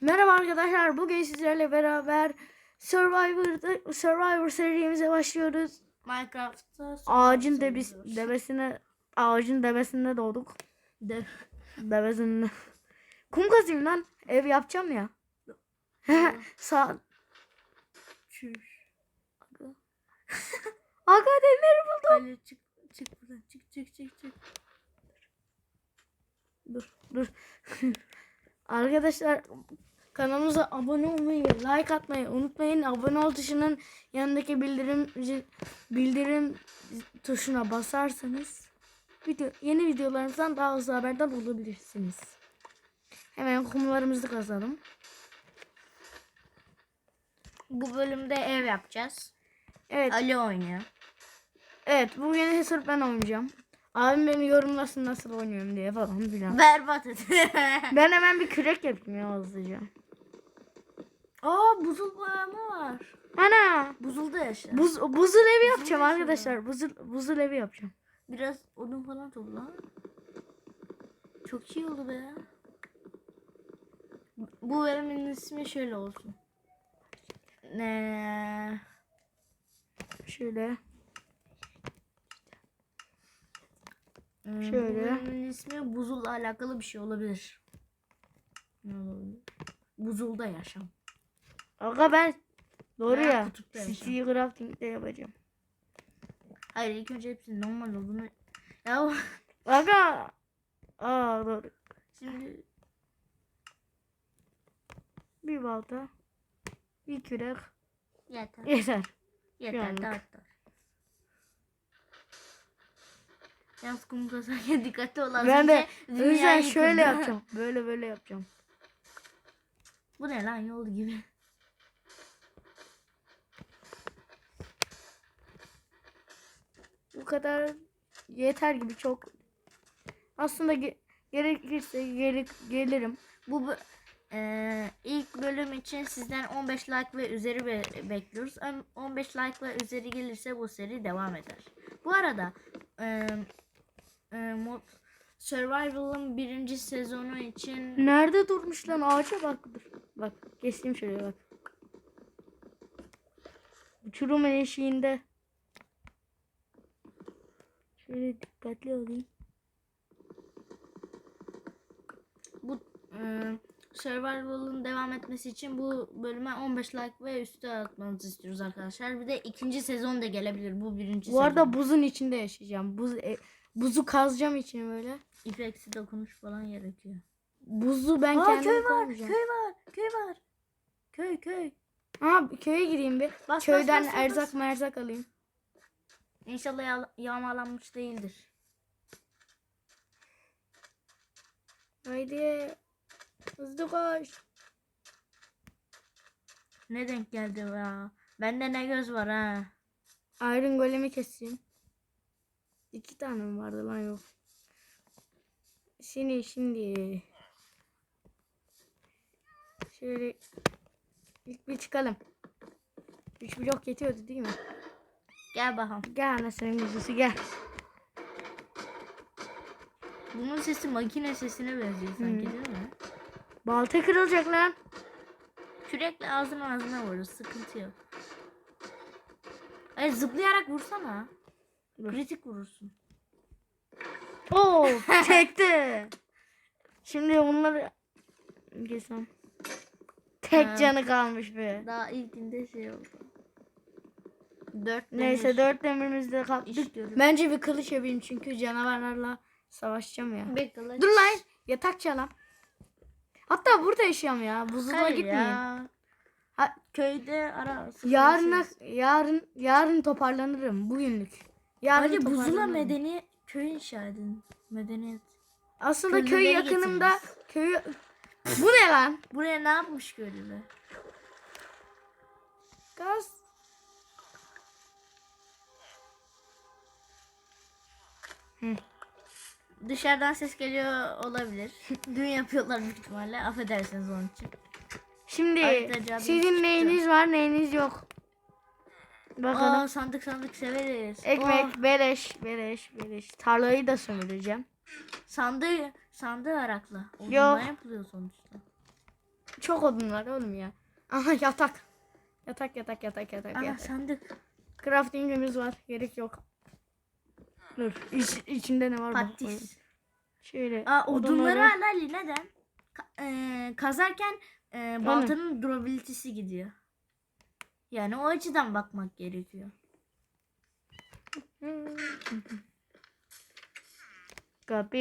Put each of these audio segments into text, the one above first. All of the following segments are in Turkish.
Merhaba arkadaşlar. Bugün sizlerle beraber Survivor'da Survivor serimize başlıyoruz. Minecraft'ta Ağacın debis, debesine ağacın debesinde doğduk. de Debesinde. Kum kazayım lan. Ev yapacağım ya. Sağ. Aga demir buldum. Hadi çık çık buradan çık çık çık çık. Dur dur. Arkadaşlar kanalımıza abone olmayı like atmayı unutmayın. Abone ol tuşunun yanındaki bildirim bildirim tuşuna basarsanız video, yeni videolarımızdan daha hızlı haberdar olabilirsiniz. Hemen kumlarımızı kazalım. Bu bölümde ev yapacağız. Evet, Ali oynuyor. evet bu yeni hesap ben oynayacağım. Abim beni yorumlasın nasıl oynuyorum diye falan filan. Berbat et. Ben hemen bir kürek yapayım ya hızlıca. Aa buzul boyama var. Ana! Buzulda yaşa. Buz, buzul evi yapacağım yaşıyor. arkadaşlar. Buzul, buzul evi yapacağım. Biraz odun falan topla. Çok iyi oldu be. Bu bölümün ismi şöyle olsun. Ne? Şöyle. Şöyle. Bu bölümün ismi buzulla alakalı bir şey olabilir. Ne olabilir? Buzulda yaşam. Aga ben doğru ya. kutupta yaşam. City Crafting'de yapacağım. Hayır ilk önce hepsinin normal olduğunu... Ya Aga. Aa doğru. şimdi Bir balta. Bir kürek. yeter. Yeter. Yeter anlık. dağıt Yalnız kum kazarken dikkatli ol. Az ben de önce o yüzden dünya şöyle yıkıldı. yapacağım. Böyle böyle yapacağım. Bu ne lan yol gibi. Bu kadar yeter gibi çok. Aslında ge- gerekirse gelir, gelirim. Bu bö- eee, ilk bölüm için sizden 15 like ve üzeri be- bekliyoruz. Ön- 15 like ve üzeri gelirse bu seri devam eder. Bu arada eee mod Survival'ın birinci sezonu için Nerede durmuş lan ağaca bak. Dur. Bak geçeyim şöyle bak. Uçurum eşiğinde. Şöyle dikkatli olayım. bu eee Survival'ın devam etmesi için bu bölüme 15 like ve üstü atmanızı istiyoruz arkadaşlar. Bir de ikinci sezon da gelebilir bu birinci Bu arada sezon. buzun içinde yaşayacağım. Buz e, buzu kazacağım içine böyle. İpeksi dokunuş falan gerekiyor. Buzu ben Aa, kendim köy var, köy var, köy var. Köy, köy. Ha köye gireyim bir. bas, Köyden bas, bas. erzak merzak alayım. İnşallah ya- yağmalanmış değildir. Haydi. Hızlı koş. Ne denk geldi ya? Bende ne göz var ha? Iron golemi keseyim. İki tane mi vardı lan yok. Şimdi şimdi. Şöyle ilk bir çıkalım. Üç blok yetiyordu değil mi? Gel bakalım. Gel anasının kuzusu gel. Bunun sesi makine sesine benziyor sanki Hı. değil mi? Balta kırılacak lan. Kürekle ağzına ağzına vurur. Sıkıntı yok. Ay zıplayarak vursana. Dur. Kritik vurursun. Oo çekti. Şimdi bunları geçsem. Tek Ha. canı kalmış be. Daha ilkinde şey oldu. Dört Neyse demir dört demirimizi de kaptık. işliyorum. Bence bir kılıç yapayım çünkü canavarlarla savaşacağım ya. Bekle lan. Dur lan yatak çalam. Hatta burada yaşayalım ya. Buzula Hayır gitmeyeyim. ya. Ha, Köyde ara. yarına yarın yarın toparlanırım bugünlük. Yarın Bence buzula medeni köy inşa edin. Medeniyet. Aslında köy köylüleri yakınımda getiririz. köyü Bu ne lan? Buraya ne yapmış köylüler? Gaz. Dışarıdan ses geliyor olabilir. Düğün yapıyorlar büyük ihtimalle. Affedersiniz onun için. Şimdi Ayrıca sizin çıktı. neyiniz var neyiniz yok. Bakalım. Aa sandık sandık severiz. Ekmek, Oh, beleş, beleş, beleş. Tarlayı da sömüreceğim. sandığı sandığı arakla. Yok. Odundan yapılıyor sonuçta. çok odun var oğlum ya. Aha yatak. Yatak yatak yatak yatak Aha yatak. sandık. Crafting'imiz var. Gerek yok. Dur. İç, içinde ne var? bak. Patis. Şöyle. Aa, odunları odunları- al Ali neden? Ka- e, kazarken e, baltanın durability'si gidiyor. Yani o açıdan bakmak gerekiyor. Kapış.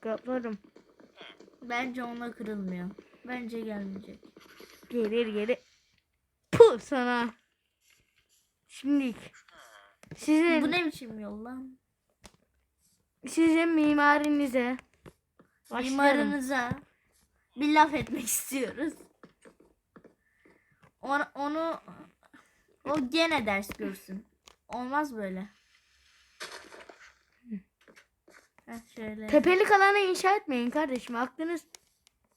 Kaparım. Bence ona kırılmıyor. Bence gelmeyecek. Gelir gelir. Puh sana. Şimdi sizin Bu ne biçim yol lan? sizin mimarinize başlarım. Mimarınıza bir laf etmek istiyoruz. Onu, onu o gene ders görsün. Olmaz böyle. Heh, şöyle. Tepelik alanı inşa etmeyin kardeşim aklınız.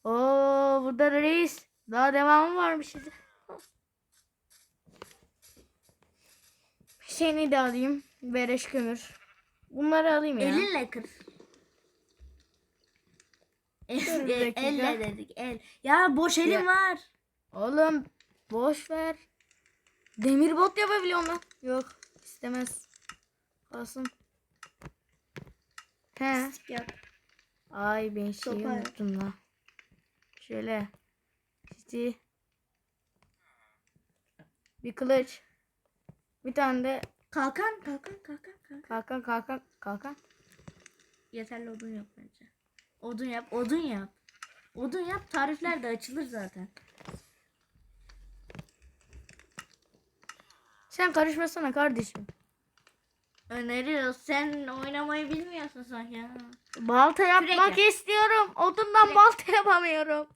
Oo burada da reis. Daha devamı varmış size. Seni de alayım. Bereş kömür. Bunları alayım ya. Elinle kır. El, elle dedik el. Ya boş elim Ya. var. Oğlum boş ver. Demir bot yapabiliyorum lan. Yok istemez. Kalsın. He. Yap. Ay ben şeyi yap. unuttum lan. Şöyle. İşte. Bir kılıç. Bir tane de Kalkan kalkan kalkan kalkan. kalkan kalkan kalkan. Yeterli odun yok bence. Odun yap odun yap. Odun yap tarifler de açılır zaten. Sen karışmasana kardeşim. Öneriyoruz. Sen oynamayı bilmiyorsun sanki. ya. Balta yapmak yap. istiyorum. Odundan Kürek. balta yapamıyorum.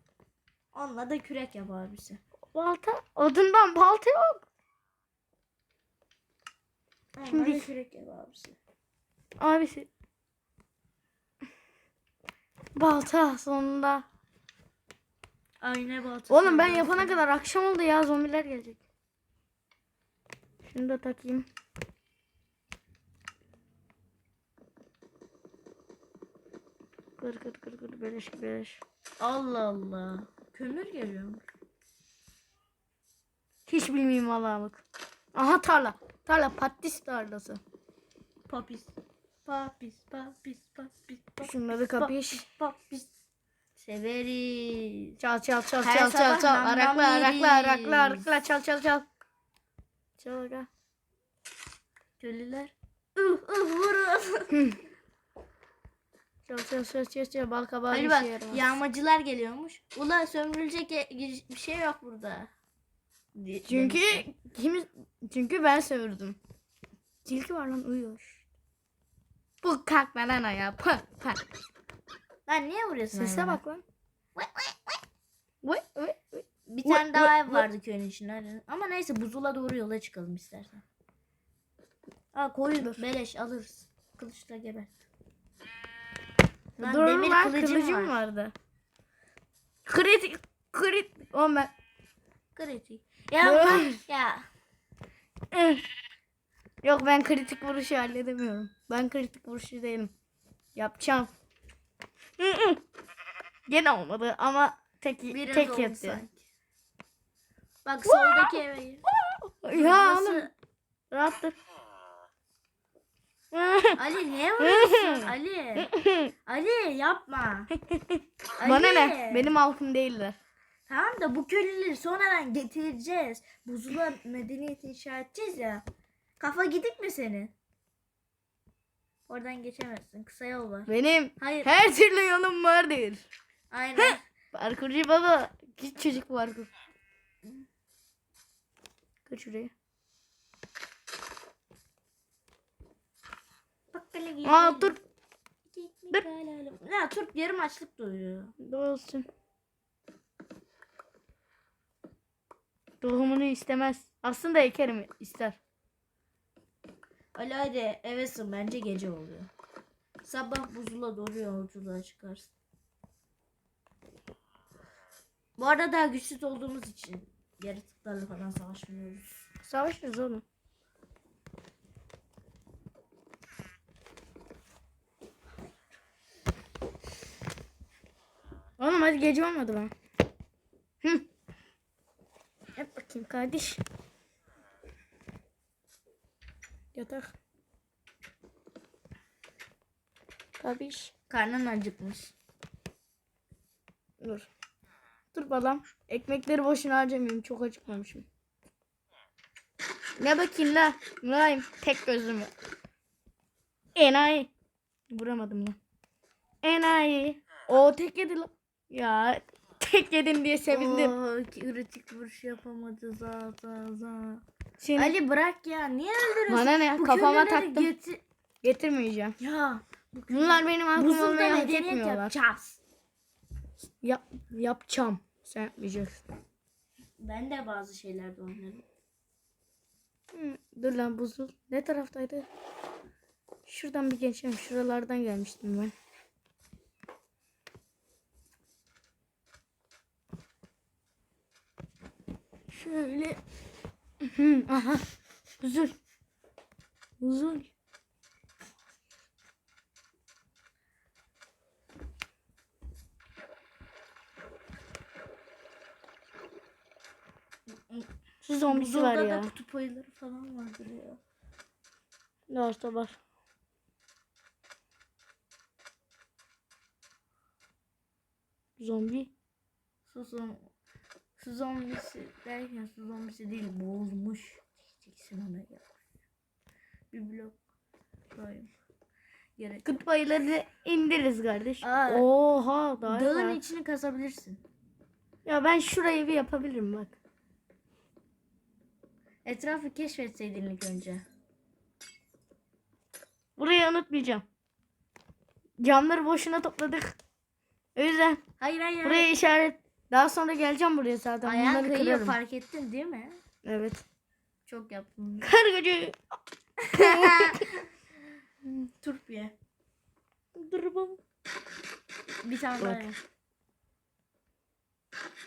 Onunla da kürek yap abisi. Balta, odundan balta yok. Şimdi- kürek yap abisi. Abisi. Balta sonunda. Ayna baltası. Oğlum ben yapana kadar akşam oldu ya zombiler gelecek. Şunu da takayım. Kır kır kır kır beleş beleş. Allah Allah. Kömür geliyor. Hiç bilmeyeyim vallahi bak. Aha tarla. Tarla patates tarlası. Papis. Papis, papis, papis, papis. Şunları kapış. Papis. Severiz. Çal çal çal Her çal çal çal. nam nam Arakla arakla arakla arakla çal çal çal. Çal aga. Köylüler. Uh uh vurun. Çal çal çal çal çal. Bal kabağı bir bak şey yaramaz. yağmacılar geliyormuş. Ula sömürülecek bir şey yok burada. Çünkü kim çünkü ben sömürdüm. Tilki var lan uyuyor. Bu kalkma lan ayağa. Pah, pah. Lan niye vuruyorsun Sese bak lan. Bir tane daha ev vardı köyün içinde. Ama neyse buzula doğru yola çıkalım istersen. Aa koyun beleş alırız. Kılıçla geber. Lan Dur demir lan kılıcım, var. vardı. Kritik krit. Oğlum ben. Kritik. Ya bak ya. Yok ben kritik vuruşu halledemiyorum. Ben kritik vuruşu değilim. Yapacağım. Gene olmadı ama tek Biraz tek oldu yetti. sanki. Bak soldaki eve gir. Ya Nasıl- oğlum rahat dur. Ali niye vuruyorsun? Ali. Ali yapma. Bana Ali. ne? Benim halkım değiller. Tamam da bu köylüleri sonradan getireceğiz. Buzula medeniyeti inşa edeceğiz ya. Kafa gidik mi senin? Oradan geçemezsin. Kısa yol var. Benim Hayır. her türlü yolum vardır. Aynen. Parkurcu baba. Git çocuk parkur. Kaç şuraya. Bak Aa dur. dur. Ya Türk yarım açlık doyuyor. Olsun. Doğumunu istemez. Aslında ekerim ister. Ali hadi eve sığın bence gece oluyor. Sabah buzula doğru yolculuğa çıkarsın. Bu arada daha güçsüz olduğumuz için yaratıklarla falan savaşmıyoruz. Savaşırız oğlum. Oğlum hadi gece olmadı mı? Hı. Bakayım kardeş. Yatak. Kardeş. Karnın acıkmış. Dur. Dur balam. Ekmekleri boşuna harcamayayım. Çok acıkmamışım. Ne bakayım la? Mülayim. Tek gözümü. Enayi. Vuramadım lan. Enayi. O tek yedi lan. Ya tek yedin diye sevindim. Oo, kritik vuruş yapamadı za za za. Seni Ali bırak ya. Niye öldürüyorsun? Bana ne? Bu Kafama taktım. Getir... getirmeyeceğim. Ya. Bunlar benim aklım olmaya hak etmiyorlar. yapacağız. Yap, yapacağım. Sen yapmayacaksın. Ben de bazı şeylerde oynarım. Dur lan buzul. Ne taraftaydı? Şuradan bir geçeyim. Şuralardan gelmiştim ben. Şöyle. Aha. Buzul. Buzul. Şu zombisi var Buzulda ya. da kutup ayıları falan vardır ya. Ne varsa var. Zombi. Su, zom su zombisi derken su zombisi değil boğulmuş. Diyeceksin ona ya. Bir blok koyayım. Gerek. Kutup ayıları indiririz kardeş. Aa, Oha daha Dağın var. içini kazabilirsin. Ya ben şurayı bir yapabilirim bak. Etrafı keşfetseydin ilk önce. Burayı unutmayacağım. Camları boşuna topladık. O yüzden Hayır hayır. buraya işaret. Daha sonra geleceğim buraya zaten. Ayağın Bunları kayıyor kırarım. fark ettin değil mi? Evet. Çok yaptım. Kargacı. Turp ye. Dur baba. Bir tane Bak. daha ye.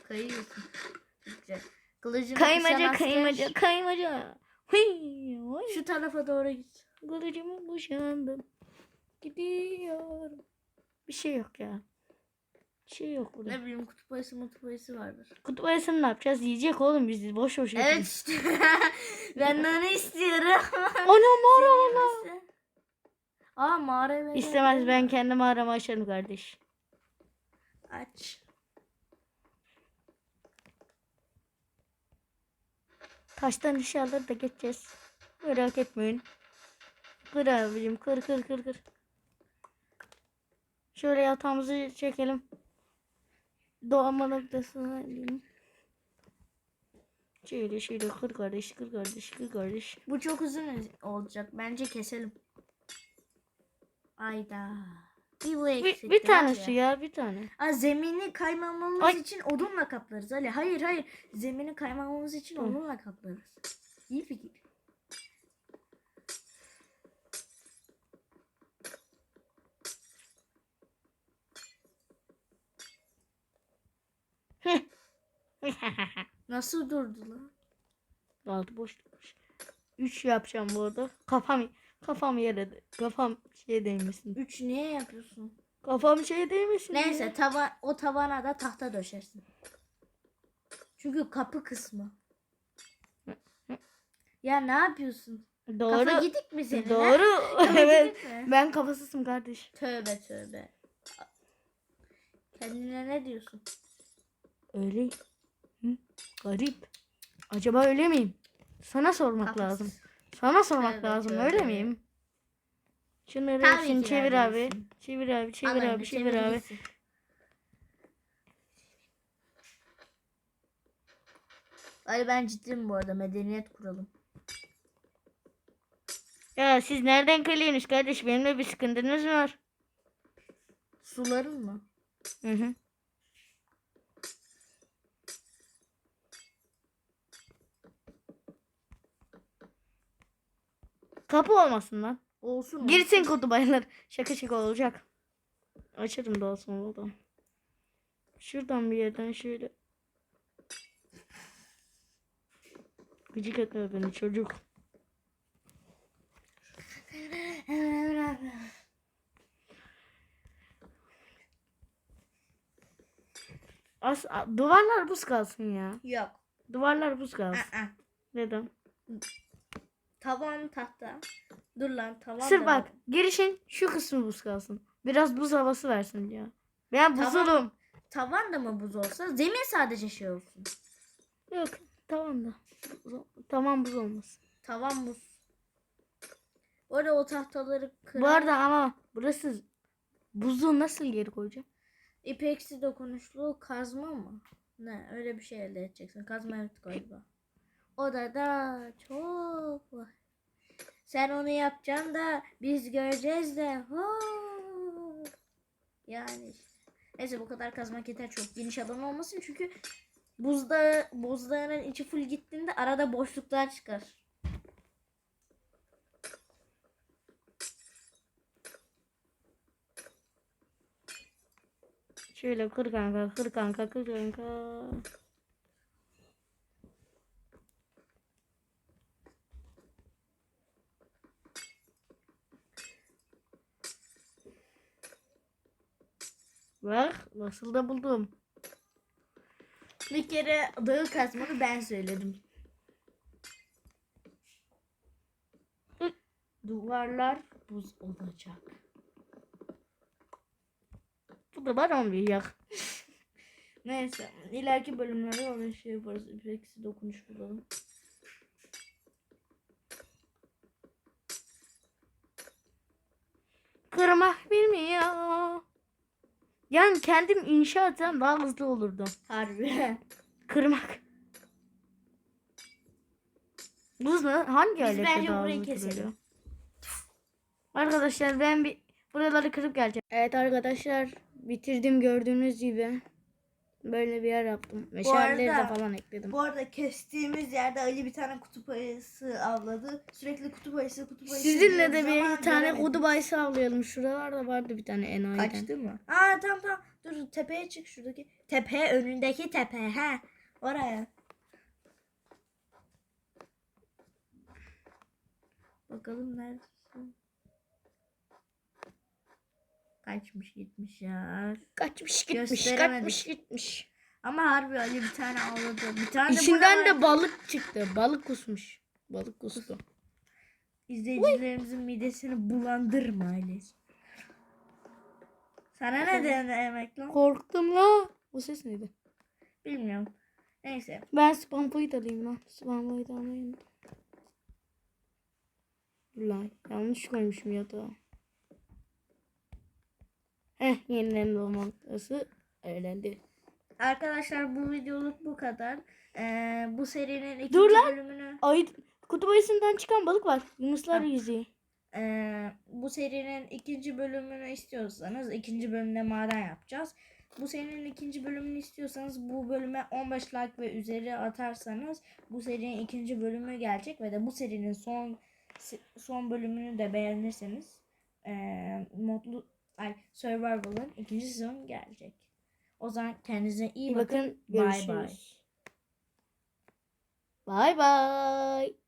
Kayıyorsun. Çok güzel. Kaymaca kuşan asker, kaymaca kaymaca. Hıy, oy. Şu tarafa doğru git. Kılıcımı boşandım. Gidiyorum. Bir şey yok ya. Şey yok burada. Ne bileyim kutup ayısı mutup ayısı vardır. Kutup ayısını ne yapacağız? Yiyecek oğlum bizi. Boş boş Evet yiyeceğiz. işte. ben de onu istiyorum. Ana mağara valla. Aa mağara ver. İstemez ben kendi mağaramı açarım kardeş. Aç. Taştan inşallah da geçeceğiz. Merak etmeyin. Kır abicim kır kır kır kır. Şöyle yatağımızı çekelim. Doğma noktasına inelim. Şöyle şöyle kır kardeş kır kardeş kır kardeş. Bu çok uzun olacak. Bence keselim. Ayda. Bir bu Bir, bir tanesi ya bir tane. Aa, zemini kaymamamız Ay. için odunla kaplarız Ali. Hayır hayır. Zemini kaymamamız için Tamam. odunla kaplarız. İyi fikir. Nasıl durdu lan? Altı boş durmuş. Üç yapacağım bu arada. Kafam kafam yere kafam şeye değmesin. Üç niye yapıyorsun? Kafam şeye değmesin. Neyse ya. tava, o tavana da tahta döşersin. Çünkü kapı kısmı. Ya ne yapıyorsun? Kafa Doğru. gidik mi senin? Doğru. Kafa evet. Ben kafasızım kardeş. Tövbe tövbe. Kendine ne diyorsun? Öyle. Hı? Garip. Acaba öyle miyim? Sana sormak Kafasız. lazım. Sana sormak Tövbe lazım. tövbe. Öyle miyim? Şunları Tabii ki çevir öyle abi. Çevir abi, çevir Al abi, çevir abi. Ali ben ciddiyim bu arada medeniyet kuralım. Ya siz nereden kalıyorsunuz kardeş? Benimle bir sıkıntınız var? Suların mı? Hı hı. Kapı olmasın lan. Olsun. Girsin kutu bayılır. Şaka şaka olacak. Açarım daha sonra da. Şuradan bir yerden şöyle. Gıcık etme beni çocuk. As duvarlar buz kalsın ya. Yok. Duvarlar buz kalsın. Neden? Tavan tahta. Dur lan tavan Sır da- bak girişin şu kısmı buz kalsın. Biraz buz havası versin ya. Ben buzulum. Tavan da mı buz olsa? Zemin sadece şey olsun. Yok tamam da. Tamam buz olmasın. Tavan buz. Orada o tahtaları kırar. Bu arada ama burası buzu nasıl geri koyacağım? İpeksi dokunuşlu kazma mı? Ne öyle bir şey elde edeceksin. Kazma evet galiba. Odada çok var. Sen onu yapacaksın da biz göreceğiz de. Hoo. Yani. Neyse bu kadar kazmak yeter çok geniş alan olmasın çünkü buzda buzdağının içi full gittiğinde arada boşluklar çıkar. Şöyle kır kanka kır kanka kır kanka. Bak nasıl da buldum. Bir kere dağı kazmanı ben söyledim. Duvarlar buz olacak. Bu da var olmayacak. Neyse ileriki bölümlerde öyle şey yaparız. İpeksi dokunuş bulalım. Kırmak bilmiyor. Yani kendim inşa etsem daha hızlı olurdu. Harbi. Kırmak. Buz ne? Hangi Biz aletle bence daha burayı hızlı keselim. kırılıyor? Arkadaşlar ben bir buraları kırıp geleceğim. Evet arkadaşlar bitirdim gördüğünüz gibi. Böyle bir yer yaptım. Meşaleleri de falan ekledim. Bu arada kestiğimiz yerde Ali bir tane kutup ayısı avladı. Sürekli kutup ayısı kutup ayısı. Sizinle de bir tane göremedim. kudu bayısı avlayalım. Şuralarda vardı bir tane enayiden. Kaçtı mı? Aa tamam tamam. Dur tepeye çık şuradaki. Tepe önündeki tepe. He. Oraya. Bakalım neredesin? Kaçmış gitmiş ya. Kaçmış gitmiş, kaçmış gitmiş. Ama harbi Ali bir tane avladı. Bir tane de İçinden burada de balık çıktı. Balık kusmuş. Balık kustu. izleyicilerimizin midesini bulandırma Ali. Sana ne demek lan? Korktum la. Bu ses neydi? Bilmiyorum. Neyse. Ben spam point alayım lan. Spam point almayayım. Lan yanlış koymuşum yatağa. Heh yeniden doğma noktası öğrendi. Arkadaşlar bu videoluk bu kadar. Ee, bu serinin ikinci Dur lan. bölümünü Ay kutup ayısından çıkan balık var. Yunuslar Ha. yüzüyor. ee, bu serinin ikinci bölümünü istiyorsanız ikinci bölümde maden yapacağız. Bu serinin ikinci bölümünü istiyorsanız bu bölüme 15 like ve üzeri atarsanız bu serinin ikinci bölümü gelecek ve de bu serinin son son bölümünü de beğenirseniz ee, modlu ay Survival'ın ikinci sezonu gelecek. O zaman kendinize iyi bakın. bakın. Bye bye. Bye bye.